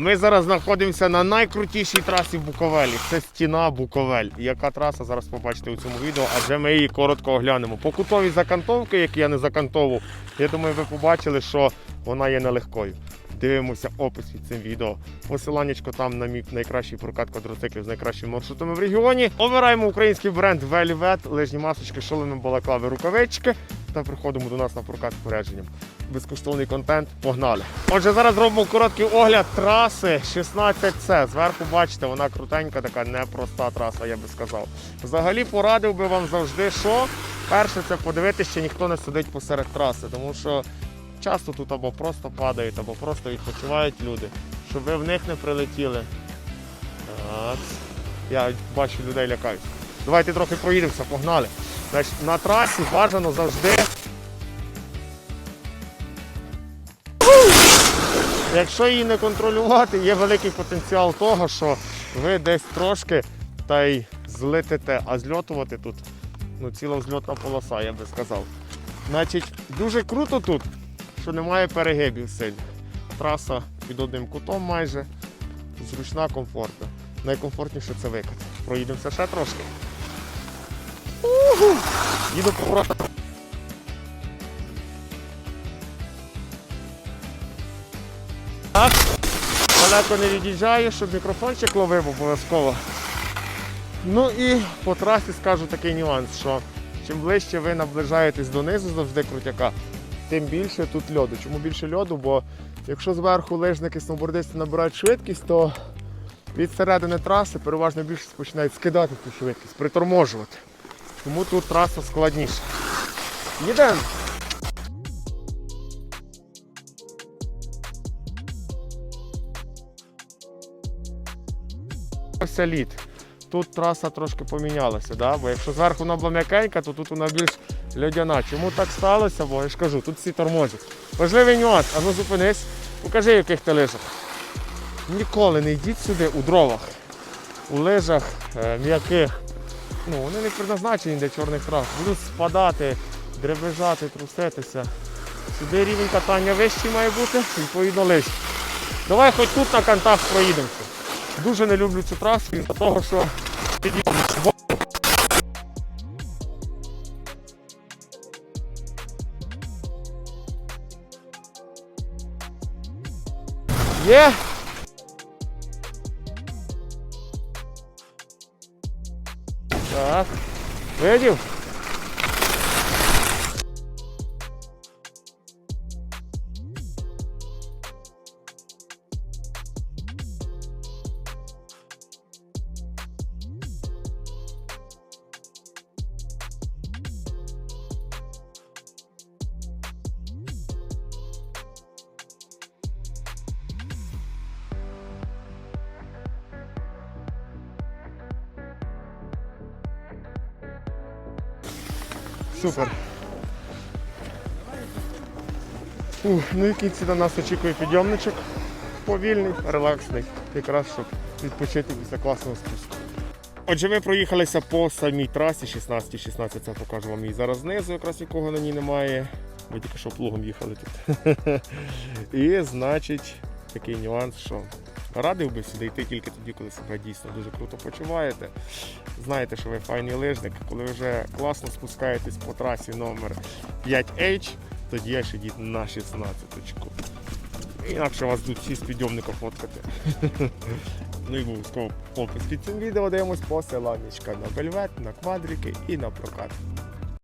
Ми зараз знаходимося на найкрутішій трасі в Буковелі. Це стіна Буковель. Яка траса зараз побачите у цьому відео, адже ми її коротко оглянемо. По кутовій закантовки, які я не закантовував, я думаю, ви побачили, що вона є нелегкою. Дивимося опис під цим відео. Посиланнячко там на мій найкращий прокат квадроциклів з найкращими маршрутами в регіоні. Обираємо український бренд Velvet, лижні масочки, шоломи, балаклави, рукавички та приходимо до нас на прокат з порядженням. Безкоштовний контент. Погнали! Отже, зараз робимо короткий огляд траси 16С. Зверху бачите, вона крутенька, така непроста траса, я би сказав. Взагалі порадив би вам завжди, що перше це подивитися, чи ніхто не сидить посеред траси, тому що часто тут або просто падають, або просто відпочивають люди, щоб ви в них не прилетіли. Так. Я бачу, людей лякаюсь. Давайте трохи проїдемося, погнали. Значить, на трасі бажано завжди. Якщо її не контролювати, є великий потенціал того, що ви десь трошки та й злетите, а зльотувати тут ну, ціла взльотна полоса, я би сказав. Значить, дуже круто тут, що немає перегибів сильних. Траса під одним кутом майже, зручна, комфортна. Найкомфортніше це викат. Проїдемося ще трошки. Їду по Далеко не від'їжджаю, щоб мікрофончик ловив обов'язково. Ну і по трасі скажу такий нюанс, що чим ближче ви наближаєтесь донизу завжди крутяка, тим більше тут льоду. Чому більше льоду? Бо якщо зверху лижники сноубордисти набирають швидкість, то від середини траси переважно більшість починають скидати цю швидкість, приторможувати. Тому тут траса складніша. Їдемо! Ось лід. Тут траса трошки помінялася, да? бо якщо зверху вона була м'якенька, то тут вона більш льодяна. Чому так сталося? Бо я ж кажу, тут всі тормозять. Важливий нюанс, а ну зупинись, покажи, яких ти лижах. Ніколи не йдіть сюди у дровах, у лижах е, м'яких. Ну, вони не предназначені для чорних трав. Будуть спадати, дребежати, труситися. Сюди рівень катання вищий має бути, відповідно лижі. Давай хоч тут на кантах проїдемося. Дуже не люблю цю трасу із-за того, що Є. Так. Видів? Супер. Ух, ну і кінці на нас очікує підйомничок. Повільний, релаксний. Якраз щоб відпочити після класного спуску. Отже, ми проїхалися по самій трасі 16-16, це покажу вам її зараз знизу, якраз нікого на ній немає. Ми тільки що плугом їхали тут. І значить такий нюанс, що радив би сюди йти тільки тоді, коли себе дійсно дуже круто почуваєте. Знаєте, що ви файний лижник, коли вже класно спускаєтесь по трасі номер 5H, тоді аж ідіть на 16-ку. Інакше вас тут всі з підйомника фоткати. Ну і обов'язково опис під цим відео дивимось посиланнячка на вельвет, на квадрики і на прокат.